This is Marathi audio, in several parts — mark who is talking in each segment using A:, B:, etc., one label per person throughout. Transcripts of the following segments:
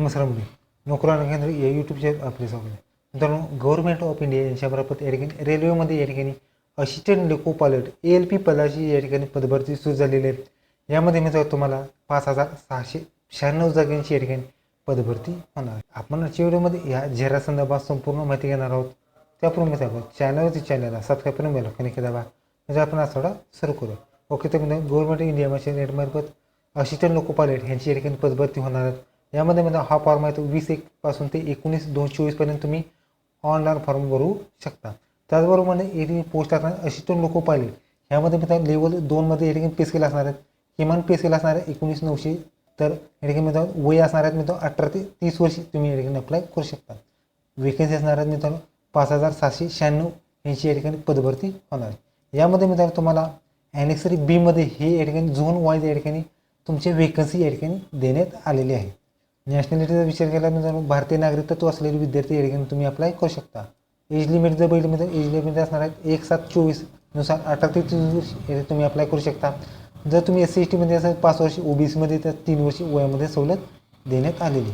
A: नमस्कार मुली नोकरी केंद्र या यूट्यूबच्या आपले स्वागत आहे. मित्रांनो गव्हर्नमेंट ऑफ इंडिया यांच्यामार्फत या ठिकाणी रेल्वेमध्ये या ठिकाणी assistant loco pilot A L P पदाची या ठिकाणी पदभरती सुरू झालेली आहे. यामध्ये मित्रांनो तुम्हाला पाच हजार सहाशे शहाण्णव जागांची या ठिकाणी पदभरती होणार आहे. आपण आजच्या व्हिडिओमध्ये या जाहिरात संदर्भात संपूर्ण माहिती घेणार आहोत. त्यापूर्वी मित्रांनो चॅनलवरती चॅनलला सबस्क्राईब करून बेल कनेक्ट दाबा. म्हणजे आपण आज थोडा सुरू करू ओके तर मित्रांनो गव्हर्नमेंट इंडिया मशीन नेटमार्फत असिस्टंट लोको पायलट यांची या ठिकाणी पदभरती होणार आहेत यामध्ये म्हणजे हा फॉर्म आहे तो वीस एक पासून ते एकोणीस दोन चोवीसपर्यंत तुम्ही ऑनलाईन फॉर्म भरू शकता. त्याचबरोबर म्हणजे या ठिकाणी पोस्ट असणार असिस्टंट लोको पायलट यामध्ये मित्रांनो लेवल दोनमध्ये या ठिकाणी पे स्केल असणार आहेत. किमान पे स्केल असणार आहे एकोणीस नऊशे तर या ठिकाणी मित्रांनो वय असणार आहेत मित्रांनो अठरा ते तीस वर्षी तुम्ही या ठिकाणी अप्लाय करू शकता. वेकन्सी असणार आहेत मित्रांनो पाच हजार सातशे शहाण्णव यांची या ठिकाणी पदभरती होणार. आहे यामध्ये मित्रांनो तुम्हाला ॲनेक्सरी बीमध्ये हे या ठिकाणी झोन वाईज या ठिकाणी तुमचे वेकन्सी या ठिकाणी देण्यात आलेली आहे. नॅशनॅलिटीचा विचार केला मित्रांनो भारतीय नागरिकत्व असलेले विद्यार्थी या ठिकाणी तुम्ही अप्लाय करू शकता. एज लिमिट जर बघितलं मित्र एज लिमिट असणार आहेत एक सात चोवीसनुसार अठरा ते तीस वर्ष तुम्ही अप्लाय करू शकता. जर तुम्ही एस सी एस टीमध्ये असाल पाच वर्ष ओ बी सीमध्ये तर तीन वर्ष वयामध्ये सवलत देण्यात आलेली.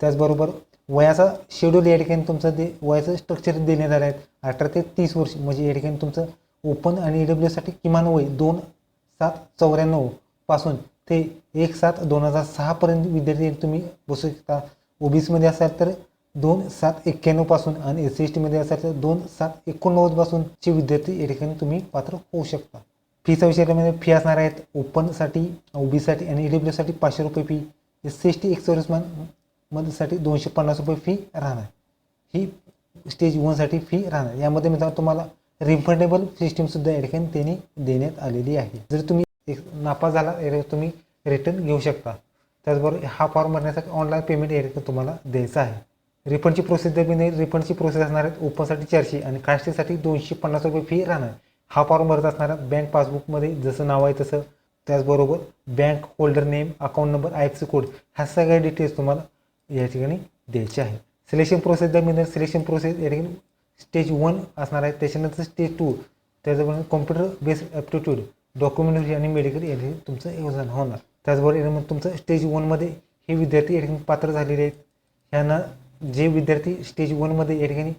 A: त्याचबरोबर वयाचा शेड्यूल या ठिकाणी तुमचं ते वयाचं स्ट्रक्चर देण्यात आलं आहे अठरा ते तीस वर्ष म्हणजे या ठिकाणी तुमचं ओपन आणि ई डब्ल्यूसाठी किमान वय दोन सात चौऱ्याण्णवपासून ते एक सात दोन हजार सहापर्यंत विद्यार्थी तुम्ही बसू शकता. ओ बी सीमध्ये असाल तर दोन सात एक्क्याण्णवपासून आणि एस सी एस टीमध्ये असाल तर दोन सात एकोणनव्वदपासूनचे विद्यार्थी या ठिकाणी तुम्ही पात्र होऊ शकता. फीचा विषयामध्ये फी असणार आहेत ओपनसाठी ओ बीसाठी आणि ई डब्ल्यूसाठी पाचशे रुपये fee S C S T एक सर्व्हिसमॅन मध्येसाठी दोनशे पन्नास रुपये फी राहणार. ही स्टेज वनसाठी फी राहणार. यामध्ये मित्रांनो तुम्हाला रिफंडेबल सिस्टीमसुद्धा या ठिकाणी त्यांनी देण्यात आलेली आहे. जर तुम्ही नापास झाला एरिया तुम्ही रिटर्न घेऊ शकता. त्याचबरोबर हा फॉर्म भरण्यासाठी ऑनलाईन पेमेंट एरिया तुम्हाला द्यायचं आहे. रिफंडची प्रोसेस जर मी रिफंडची प्रोसेस असणार आहे ओपनसाठी चारशे आणि कास्टेसाठी दोनशे पन्नास रुपये फी राहणार. हा फॉर्म भरत असणारा बँक पासबुकमध्ये जसं नाव आहे तसं. त्याचबरोबर bank holder name account number I F C code ह्या सगळ्या डिटेल्स तुम्हाला या ठिकाणी द्यायचे आहे. सिलेक्शन प्रोसेस जर मी सिलेक्शन प्रोसेस या ठिकाणी स्टेज वन असणार आहे. त्याच्यानंतर स्टेज टू त्याचबरोबर कॉम्प्युटर बेस्ड ॲप्टिट्यूड डॉक्युमेंटरी आणि मेडिकल या तुमचं योगदान होणार. त्याचबरोबर यामध्ये तुमचं स्टेज वनमध्ये हे विद्यार्थी या ठिकाणी पात्र झालेले आहेत. ह्यांना जे विद्यार्थी स्टेज वनमध्ये या ठिकाणी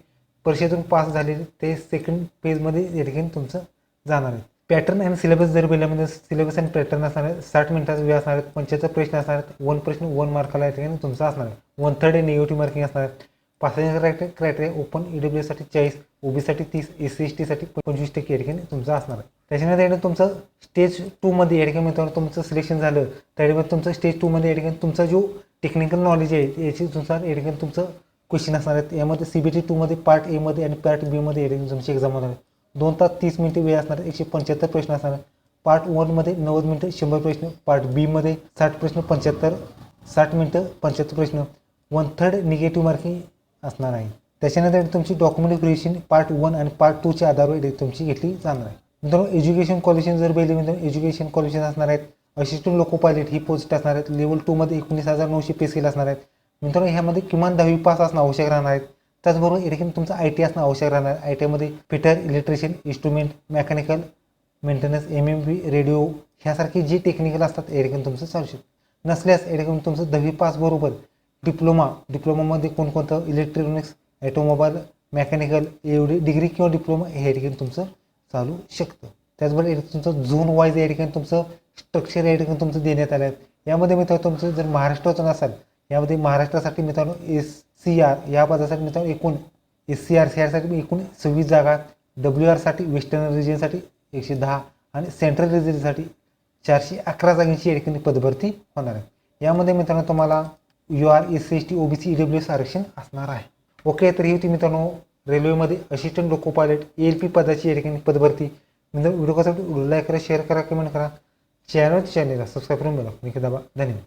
A: परीक्षेतून पास झालेले ते सेकंड पेजमध्ये या ठिकाणी तुमचं जाणार आहे पॅटर्न आणि सिलेबस जर पहिल्यामध्ये सिलेबस आणि पॅटर्न असणार आहे साठ मिनिटाचा वेळ असणार आहेत पंच्याहत्तर प्रश्न असणार आहेत वन प्रश्न वन मार्काला या ठिकाणी तुमचा असणार आहे. वन थर्ड निगेटिव्ह मार्किंग असणार आहे passing criteria criteria open E डब्ल्यूसाठी चाळीस ओबीसाठी तीस एस सी एस टीसाठी पंचवीस टक्के या ठिकाणी तुमचं असणार आहे. त्याच्यानंतर या तुमचं स्टेज टूमध्ये या ठिकाणी तुमचं सिलेक्शन झालं त्याच्यामध्ये तुमचं स्टेज टूमध्ये या तुमचा जो टेक्निकल नॉलेज आहे याची नुसार या तुमचं क्वेश्चन असणार आहेत. यामध्ये सी बी टी टूमध्ये पार्ट एमध्ये आणि पार्ट बीमध्ये या तुमची एक्झाम होणार आहे. दोन तास तीस मिनिटे वेळ असणार आहे एकशे पंच्याहत्तर प्रश्न असणार आहे. पार्ट वनमध्ये नव्वद मिनटं शंभर प्रश्न. पार्ट बीमध्ये साठ प्रश्न पंच्याहत्तर साठ मिनटं पंच्याहत्तर प्रश्न. वन थर्ड निगेटिव्ह मार्किंग असणार आहे. त्याच्यानंतर तुमची डॉक्युमेंट क्रिएशन पार्ट वन आणि पार्ट टूच्या आधारावर तुमची घेतली जाणार आहे. मित्रांनो एज्युकेशन कॉलेशन जर पाहिले मित्रांनो एज्युकेशन कॉलेशन असणार आहेत असिस्टंट लोको पायलट ही पोस्ट असणार आहेत लेवल टूमध्ये एकोणीस हजार नऊशे पे स्केल असणार आहेत. मित्रांनो ह्यामध्ये किमान दहावी पास असणं आवश्यक राहणार आहेत त्याचबरोबर या तुमचं आय टी असणं आवश्यक राहणार आहे. आय टीमध्ये fitter electrician instrument mechanical maintenance M M B radio ह्यासारखे जे टेक्निकल असतात या तुमचं चालू शकतं. नसल्यास या तुमचं दहावी पास बरोबर डिप्लोमा डिप्लोमामध्ये कोणकोणतं इलेक्ट्रॉनिक्स ॲटोमोबाईल मेकॅनिकल एवढी डिग्री किंवा डिप्लोमा हे या तुमचं चालू शकतं. त्याचबरोबर एक तुमचं झोन वाईज या ठिकाणी तुमचं स्ट्रक्चर या ठिकाणी तुमचं देण्यात आलं आहे यामध्ये मित्रांनो तुमचं जर महाराष्ट्राचं नसाल यामध्ये महाराष्ट्रासाठी मित्रांनो एस सी आर या पदासाठी मित्रांनो एकूण एस सी आर सी आरसाठी एकूण सव्वीस जागा डब्ल्यू आरसाठी वेस्टर्न रिजनसाठी एकशे दहा आणि सेंट्रल रिजनसाठी चारशे अकरा जागांची या ठिकाणी पदभरती होणार आहे. यामध्ये मित्रांनो तुम्हाला U R S C S T O B C E W S आरक्षण असणार आहे. ओके तर ही होती मित्रांनो रेल्वेमध्ये assistant loco pilot A L P पदाची या ठिकाणी पदभरती. म्हणजे व्हिडिओ कसा लाईक करा शेअर करा कमेंट करा. चॅनल चॅनलला सबस्क्राईब करून बघा. मी दाबा धन्यवाद.